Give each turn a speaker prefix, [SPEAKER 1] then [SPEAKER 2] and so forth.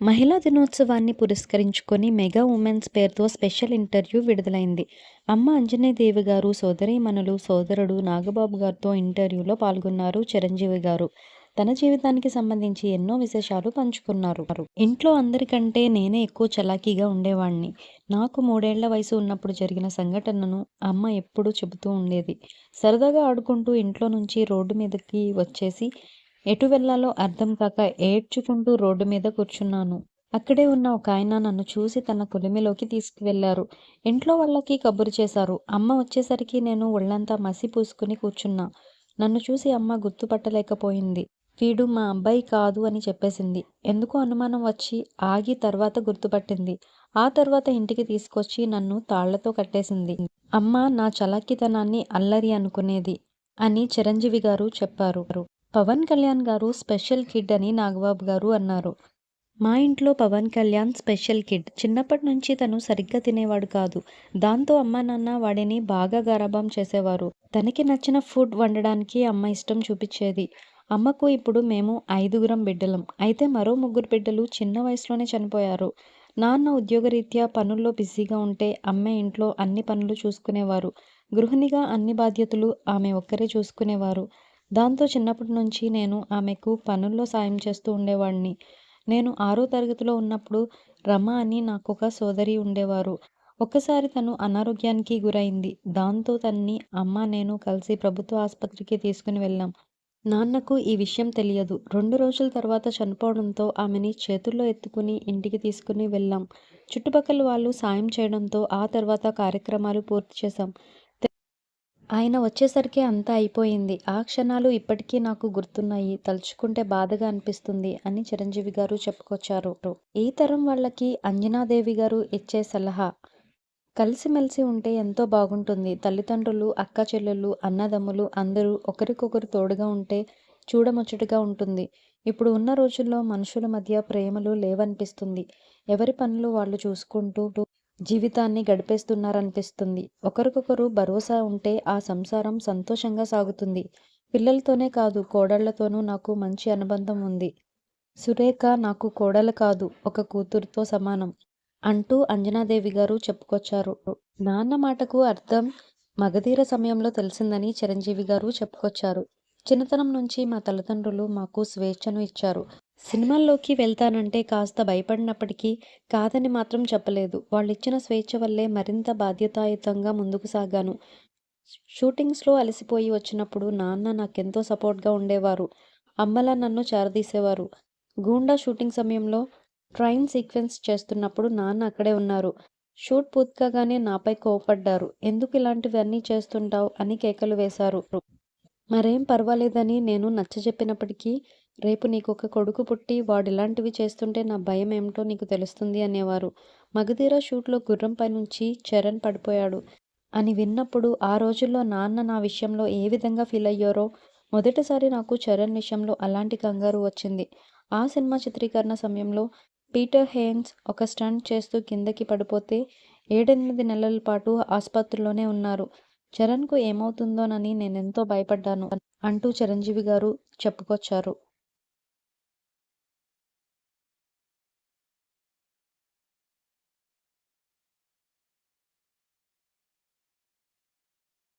[SPEAKER 1] మహిళా దినోత్సవాన్ని పురస్కరించుకొని మెగా ఉమెన్స్ పేరుతో స్పెషల్ ఇంటర్వ్యూ విడుదలైంది. అమ్మ అంజనేదేవి గారు సోదరీమణులు సోదరుడు నాగబాబు గారితో ఇంటర్వ్యూలో పాల్గొన్నారు చిరంజీవి గారు. తన జీవితానికి సంబంధించి ఎన్నో విశేషాలు పంచుకున్నారు. ఇంట్లో అందరికంటే నేనే ఎక్కువ చలాకీగా ఉండేవాణ్ణి. నాకు మూడేళ్ళ వయసు ఉన్నప్పుడు జరిగిన సంఘటనను అమ్మ ఎప్పుడూ చెబుతూ ఉండేది. సరదాగా ఆడుకుంటూ ఇంట్లో నుంచి రోడ్డు మీదకి వచ్చేసి ఎటు వెళ్ళాలో అర్థం కాక ఏడ్చుకుంటూ రోడ్డు మీద కూర్చున్నాను. అక్కడే ఉన్న ఒక ఆయన నన్ను చూసి తన కొలిమిలోకి తీసుకువెళ్ళారు ఇంట్లో వాళ్ళకి కబురు చేశారు. అమ్మ వచ్చేసరికి నేను ఒళ్ళంతా మసి పూసుకుని కూర్చున్నా. నన్ను చూసి అమ్మ గుర్తుపట్టలేకపోయింది. వీడు మా అబ్బాయి కాదు అని చెప్పేసింది. ఎందుకో అనుమానం వచ్చి ఆగి తర్వాత గుర్తుపట్టింది. ఆ తర్వాత ఇంటికి తీసుకొచ్చి నన్ను తాళ్ళతో కట్టేసింది. అమ్మ నా చలాకితనాన్ని అల్లరి అనుకునేది అని చిరంజీవి గారు చెప్పారు. పవన్ కళ్యాణ్ గారు స్పెషల్ కిడ్ అని నాగబాబు గారు అన్నారు. మా ఇంట్లో పవన్ కళ్యాణ్ స్పెషల్ కిడ్. చిన్నప్పటి నుంచి తను సరిగ్గా తినేవాడు కాదు. దాంతో అమ్మ నాన్న వాడిని బాగా గారాభం చేసేవారు. తనకి నచ్చిన ఫుడ్ వండడానికి అమ్మ ఇష్టం చూపించేది. అమ్మకు ఇప్పుడు మేము ఐదుగురం బిడ్డలం. అయితే మరో ముగ్గురు బిడ్డలు చిన్న వయసులోనే చనిపోయారు. నాన్న ఉద్యోగరీత్యా పనుల్లో బిజీగా ఉంటే అమ్మే ఇంట్లో అన్ని పనులు చూసుకునేవారు. గృహిణిగా అన్ని బాధ్యతలు ఆమె ఒక్కరే చూసుకునేవారు. దాంతో చిన్నప్పటి నుంచి నేను ఆమెకు పనుల్లో సాయం చేస్తూ ఉండేవాడిని. నేను ఆరో తరగతిలో ఉన్నప్పుడు రమ అని నాకు ఒక సోదరి ఉండేవారు. ఒక్కసారి తను అనారోగ్యానికి గురైంది. దాంతో తన్ని అమ్మ నేను కలిసి ప్రభుత్వ ఆసుపత్రికి తీసుకుని వెళ్ళాం. నాన్నకు ఈ విషయం తెలియదు. రెండు రోజుల తర్వాత చనిపోవడంతో ఆమెని చేతుల్లో ఎత్తుకుని ఇంటికి తీసుకుని వెళ్ళాం. చుట్టుపక్కల వాళ్ళు సాయం చేయడంతో ఆ తర్వాత కార్యక్రమాలు పూర్తి చేశాం. ఆయన వచ్చేసరికి అంతా అయిపోయింది. ఆ క్షణాలు ఇప్పటికీ నాకు గుర్తున్నాయి. తలుచుకుంటే బాధగా అనిపిస్తుంది అని చిరంజీవి గారు చెప్పుకొచ్చారు. ఈ తరం వాళ్ళకి అంజనాదేవి గారు ఇచ్చే సలహా. కలిసిమెలిసి ఉంటే ఎంతో బాగుంటుంది. తల్లిదండ్రులు అక్క చెల్లెళ్ళు అన్నదమ్ములు అందరూ ఒకరికొకరు తోడుగా ఉంటే చూడముచ్చటగా ఉంటుంది. ఇప్పుడు ఉన్న రోజుల్లో మనుషుల మధ్య ప్రేమలు లేవనిపిస్తుంది. ఎవరి పనులు వాళ్ళు చూసుకుంటూ జీవితాన్ని గడిపేస్తున్నారనిపిస్తుంది. ఒకరికొకరు భరోసా ఉంటే ఆ సంసారం సంతోషంగా సాగుతుంది. పిల్లలతోనే కాదు కోడళ్ళతోనూ నాకు మంచి అనుబంధం ఉంది. సురేఖ నాకు కోడలు కాదు ఒక కూతురుతో సమానం అంటూ అంజనాదేవి గారు చెప్పుకొచ్చారు. నాన్న మాటకు అర్థం మగధీర సమయంలో తెలిసిందని చిరంజీవి గారు చెప్పుకొచ్చారు. చిన్నతనం నుంచి మా తల్లిదండ్రులు మాకు స్వేచ్ఛను ఇచ్చారు. సినిమాల్లోకి వెళ్తానంటే కాస్త భయపడినప్పటికీ కాదని మాత్రం చెప్పలేదు. వాళ్ళిచ్చిన స్వేచ్ఛ వల్లే మరింత బాధ్యతాయుతంగా ముందుకు సాగాను. షూటింగ్స్లో అలసిపోయి వచ్చినప్పుడు నాన్న నాకెంతో సపోర్ట్గా ఉండేవారు. అమ్మలా నన్ను చేరదీసేవారు. గూండా షూటింగ్ సమయంలో ట్రైన్ సీక్వెన్స్ చేస్తున్నప్పుడు నాన్న అక్కడే ఉన్నారు. షూట్ పూర్తికాగానే నాపై కోపడ్డారు ఎందుకు ఇలాంటివన్నీ చేస్తుంటావు? అని కేకలు వేశారు. మరేం పర్వాలేదని నేను నచ్చజెప్పినప్పటికీ రేపు నీకు ఒక కొడుకు పుట్టి వాడిలాంటివి చేస్తుంటే నా భయం ఏమిటో నీకు తెలుస్తుంది అనేవారు. మగధీర షూట్లో గుర్రంపై నుంచి చరణ్ పడిపోయాడు. అని విన్నప్పుడు ఆ రోజుల్లో నాన్న నా విషయంలో ఏ విధంగా ఫీల్ అయ్యారో మొదటిసారి నాకు చరణ్ విషయంలో అలాంటి కంగారు వచ్చింది. ఆ సినిమా చిత్రీకరణ సమయంలో పీటర్ హేన్స్ ఒక స్టంట్ చేస్తూ కిందకి పడిపోతే ఏడెనిమిది నెలల పాటు ఆసుపత్రిలోనే ఉన్నారు. చరణ్కు ఏమవుతుందోనని నేనెంతో భయపడ్డాను అంటూ చిరంజీవి గారు చెప్పుకొచ్చారు.